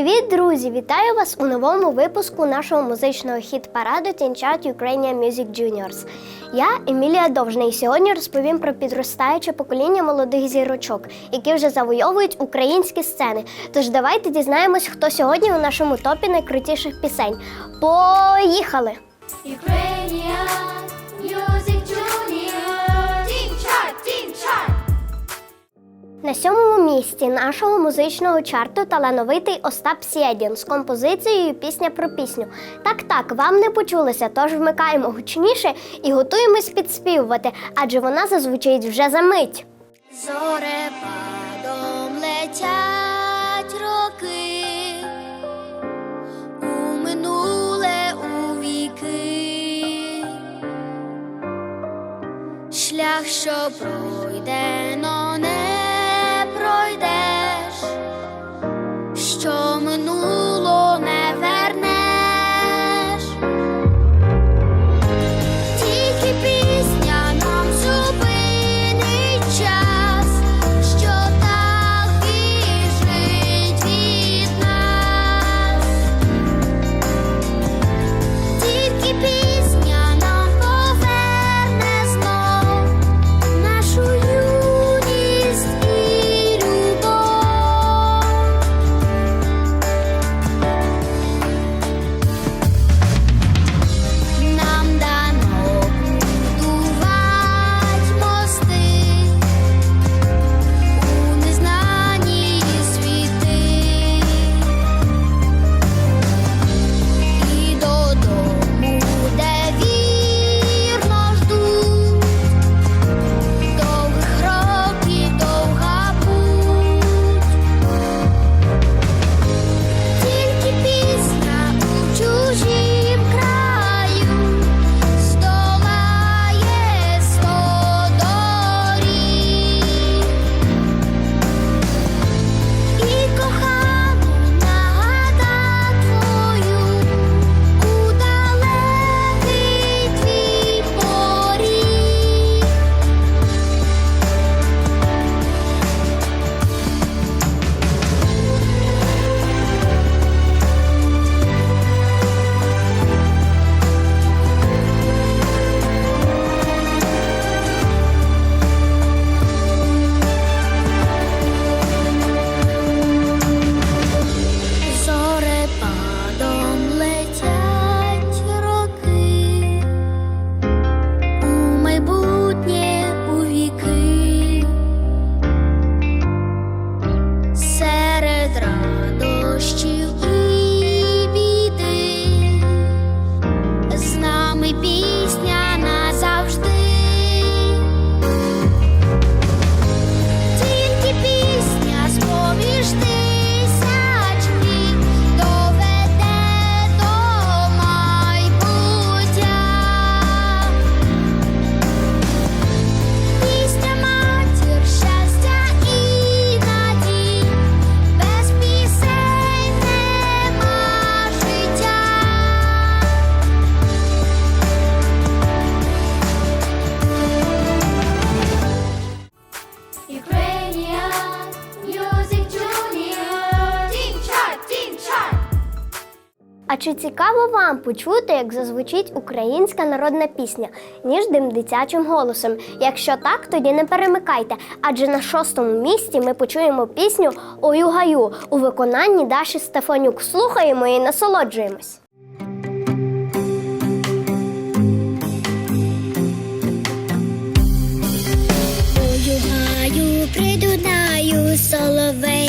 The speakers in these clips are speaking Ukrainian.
Привіт, друзі! Вітаю вас у новому випуску нашого музичного хіт-параду Тінчат Ukrainian Music Juniors. Я Емілія Довжна і сьогодні розповім про підростаюче покоління молодих зірочок, які вже завойовують українські сцени. Тож давайте дізнаємось, хто сьогодні у нашому топі найкрутіших пісень. Поїхали! Ukrainian Music На сьомому місці нашого музичного чарту талановитий Остап Сєдін з композицією Пісня про пісню. Так, так, вам не почулося, тож вмикаємо гучніше і готуємось підспівувати, адже вона зазвучить вже за мить. Зорепадом летять роки у у віки. Шлях, що пройдено, цікаво вам почути, як зазвучить українська народна пісня ніжним дитячим голосом? Якщо так, тоді не перемикайте, адже на шостому місці ми почуємо пісню Ою гаю у виконанні Даші Стефанюк. Слухаємо і насолоджуємось. Ою гаю придунаю, соловей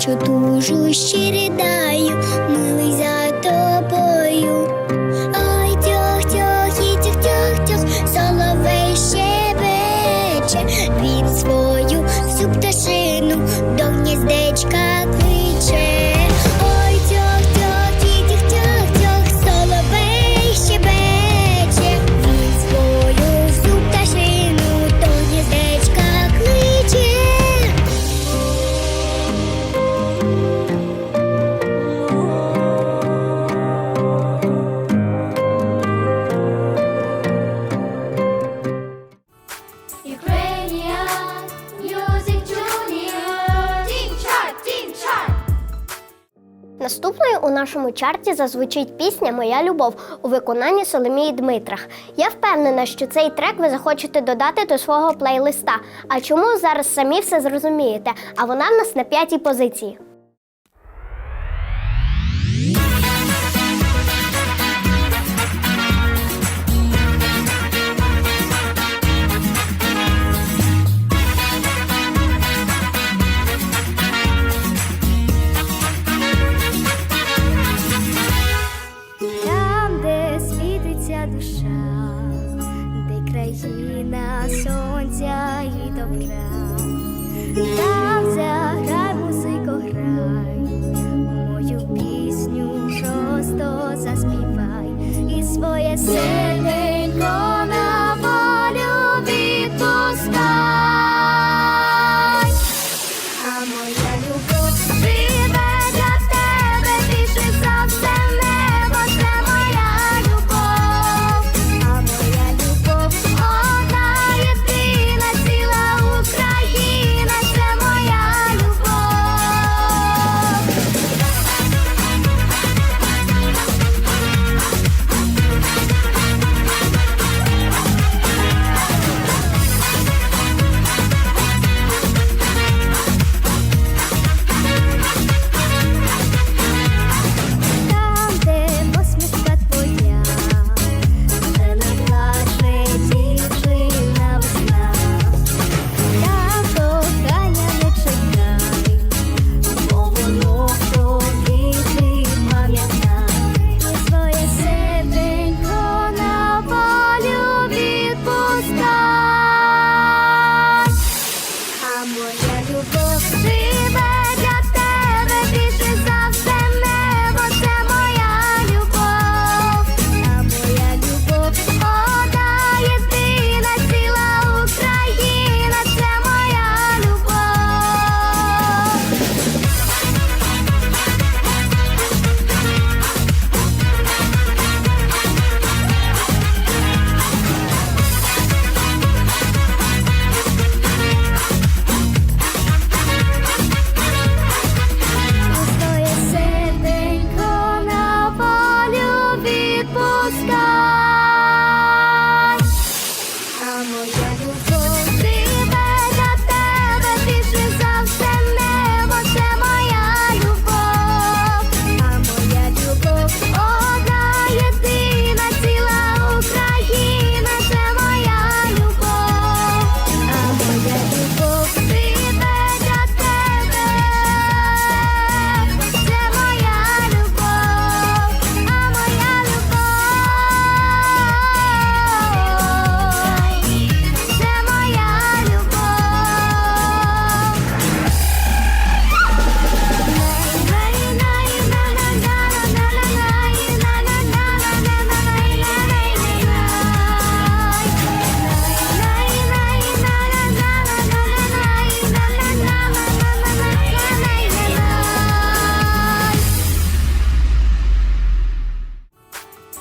Плачу, тужу, щирі даю, Наступною у нашому чарті зазвучить пісня Моя любов у виконанні Соломії Дмитрах. Я впевнена, що цей трек ви захочете додати до свого плейлиста. А чому зараз самі все зрозумієте? А вона в нас на п'ятій позиції. Добра, там заграй, музико, грай, мою пісню просто заспівай і своє серденько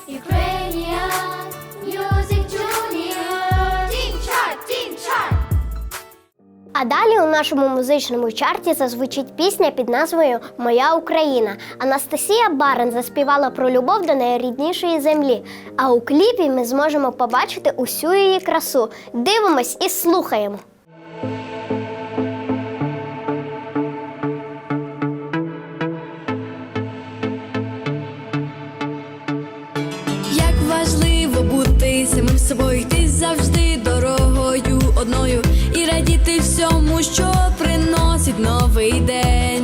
Ukrainian Music Junior. А далі у нашому музичному чарті зазвучить пісня під назвою Моя Україна. Анастасія Барен заспівала про любов до найріднішої землі. А у кліпі ми зможемо побачити усю її красу. Дивимось і слухаємо. Що приносить новий день.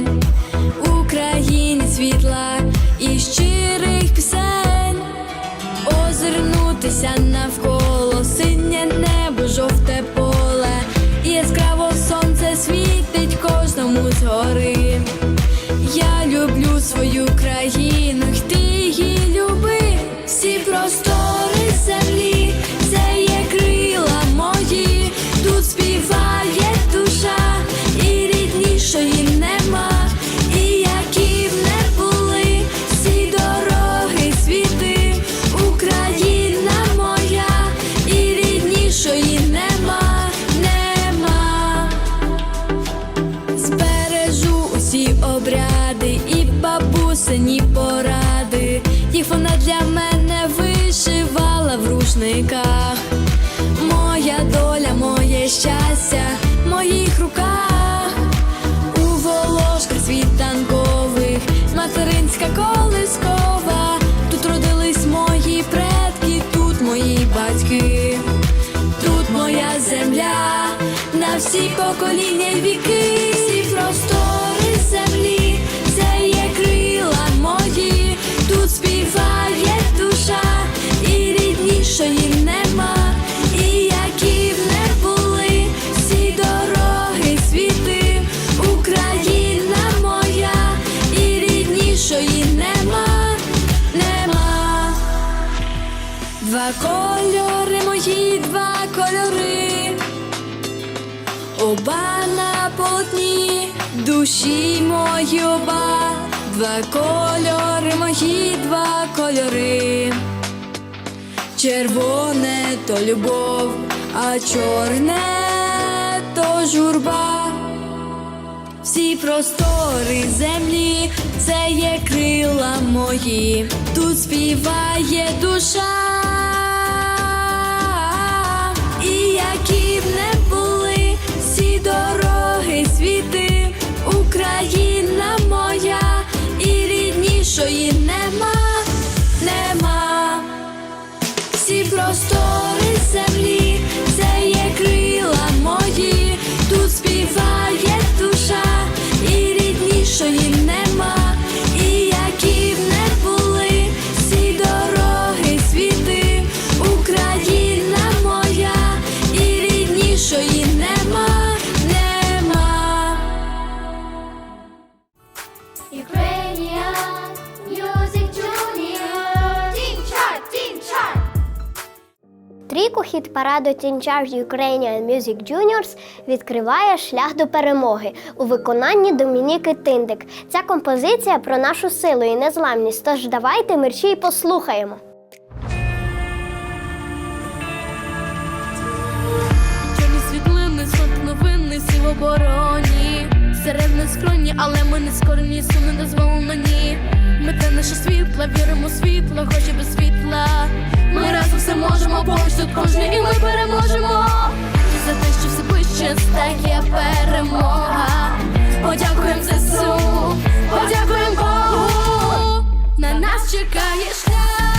поради, їх вона для мене вишивала в рушниках. Моя доля, моє щастя в моїх руках, у волошках світанкових, материнська колискова. Тут родились мої предки, тут мої батьки, тут моя земля, на всі покоління й віки, всі простори. Співає душа, і ріднішої нема, і які б не були всі дороги світи, Україна моя, і ріднішої нема, нема. Два кольори мої, два кольори, оба на полотні, душі мої оба, два кольори мої, два кольори. Червоне то любов, а чорне то журба. Всі простори землі, це є крила мої, тут співає душа. І які б не були всі дороги світи, параду Teen Charge Ukrainian Music Juniors відкриває шлях до перемоги у виконанні Домініки Тиндик. Ця композиція про нашу силу і незламність. Тож давайте мерчі й послухаємо. Чорні світлини, сон новини, сів обороні. Серед нас скроні, але ми не скорені, суми не дозволено ні. Ми те наше світло, віримо світло, хоч і без світла. Ми разом все можемо, поруч тут кожний, і ми переможемо. За те, що все ближче стає перемога. Подякуємо ЗСУ, подякуємо Богу. На нас чекає шлях,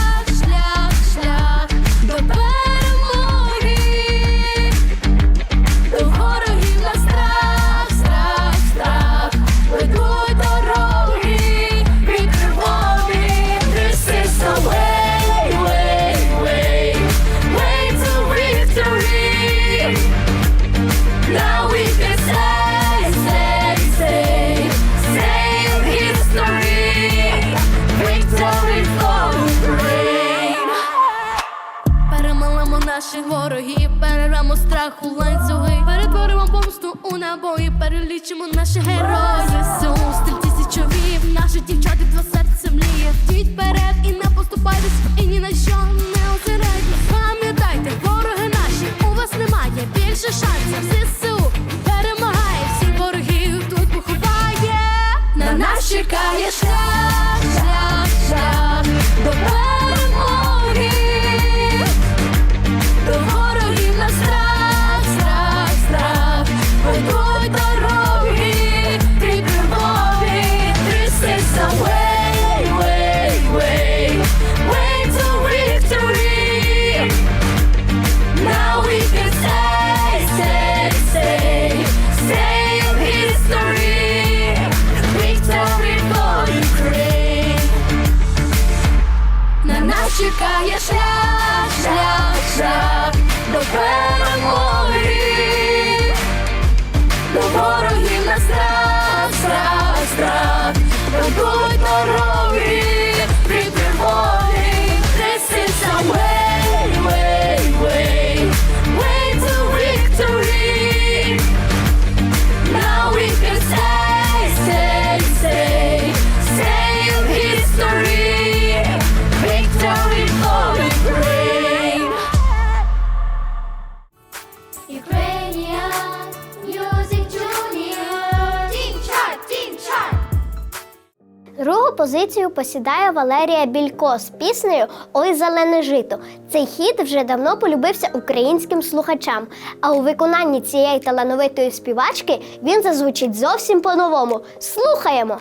позицію посідає Валерія Білько з піснею Ой зелене жито. Цей хіт вже давно полюбився українським слухачам. А у виконанні цієї талановитої співачки він зазвучить зовсім по-новому. Слухаємо!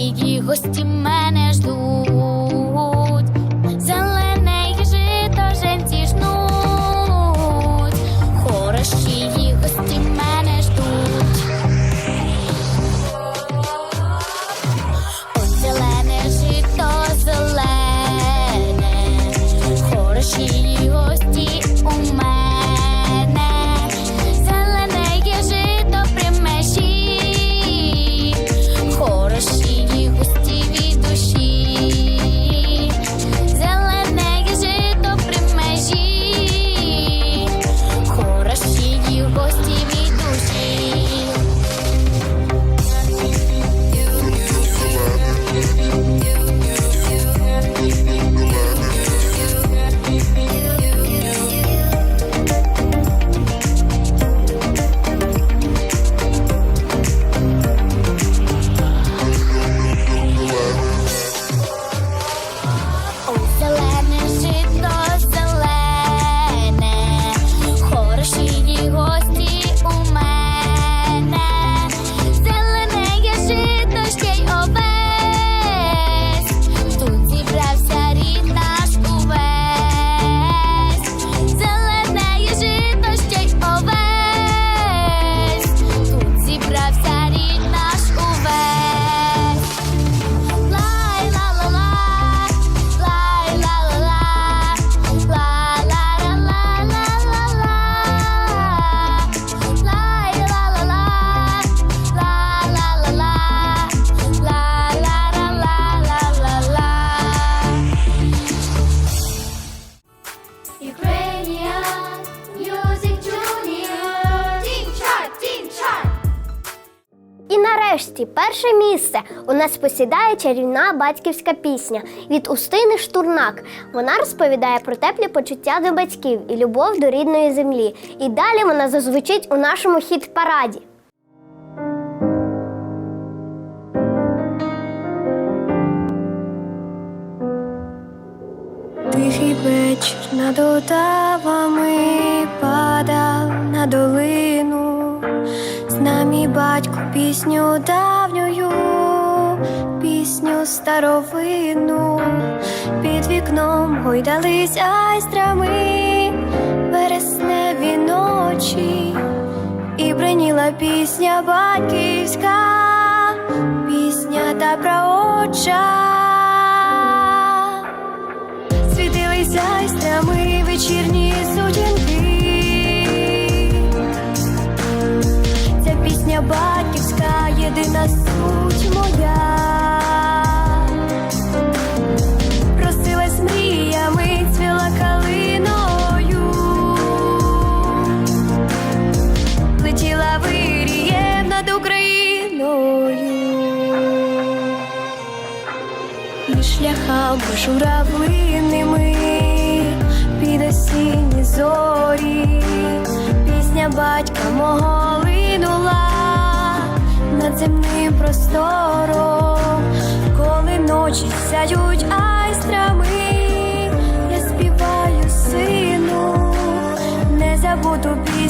Її гості мене ждуть. Місце у нас посідає чарівна батьківська пісня від Устини Штурнак. Вона розповідає про теплі почуття до батьків і любов до рідної землі. І далі вона зазвучить у нашому хіт-параді. Тихий вечір над Отавами падав на долину, з нами батько пісню давньою, пісню старовину, під вікном гойдались айстрами, вересневі ночі, і бриніла пісня батьківська, пісня та праотча. Світилися айстрами вечірні сутінки. Ця пісня батьківська, єдина суть моя. Шляхами журавлиними під осінні зорі, пісня батька мого линула над земним простором, коли ночі сяють айстрами, я співаю сину, незабуту пісню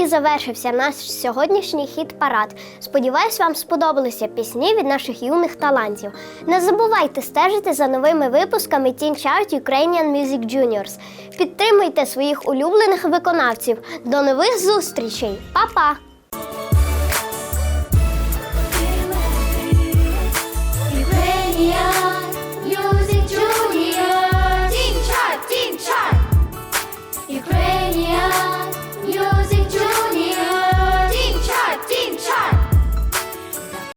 і завершився наш сьогоднішній хіт парад. Сподіваюсь, вам сподобалися пісні від наших юних талантів. Не забувайте стежити за новими випусками Teen Chart Ukrainian Music Juniors. Підтримуйте своїх улюблених виконавців. До нових зустрічей! Па-па!